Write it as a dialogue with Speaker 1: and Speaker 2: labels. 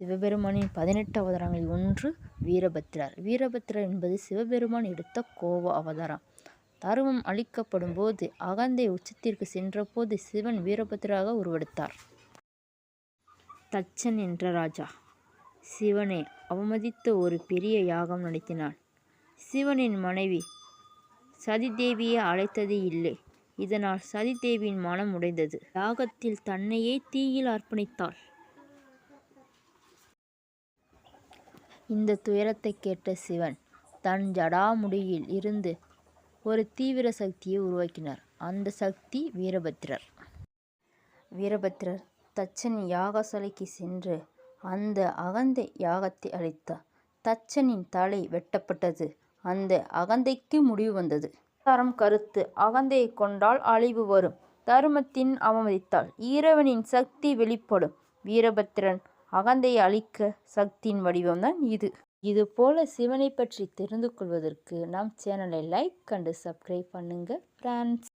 Speaker 1: சிவபெருமானின் பதினெட்டு அவதாரங்களில் ஒன்று வீரபத்திரர் வீரபத்திரர் என்பது சிவபெருமான் எடுத்த கோவ அவதாரம். தருமம் அளிக்கப்படும் போது அகந்தை உச்சத்திற்கு சென்றபோது சிவன் வீரபத்திராக உருவெடுத்தார். தச்சன் என்ற ராஜா. சிவனை அவமதித்து ஒரு பெரிய யாகம் நடத்தினான். சிவனின் மனைவி சதிதேவியை அழைத்தது இல்லை. இதனால் சதிதேவியின் மனம் உடைந்தது. யாகத்தில் தன்னையே தீயில் அர்ப்பணித்தாள். இந்த துயரத்தை கேட்ட சிவன் தன் ஜடாமுடியில் இருந்து ஒரு தீவிர சக்தியை உருவாக்கினார். அந்த சக்தி வீரபத்திரர் வீரபத்திரர் தச்சன் யாகசாலைக்கு சென்று அந்த அகந்தை யாகத்தை அழைத்தார். தச்சனின் தலை வெட்டப்பட்டது. அந்த அகந்தைக்கு முடிவு வந்தது. தரம் கருத்து அகந்தையை கொண்டால் அழிவு வரும். தருமத்தின் அவமதித்தால் ஈரவனின் சக்தி வெளிப்படும். வீரபத்திரன் அகந்தையை அழிக்க சக்தியின் வடிவம்தான் இது. இது போல சிவனை பற்றி தெரிந்து கொள்வதற்கு நம் சேனலை லைக் கண்டு சப்ஸ்கிரைப் பண்ணுங்க ஃப்ரெண்ட்ஸ்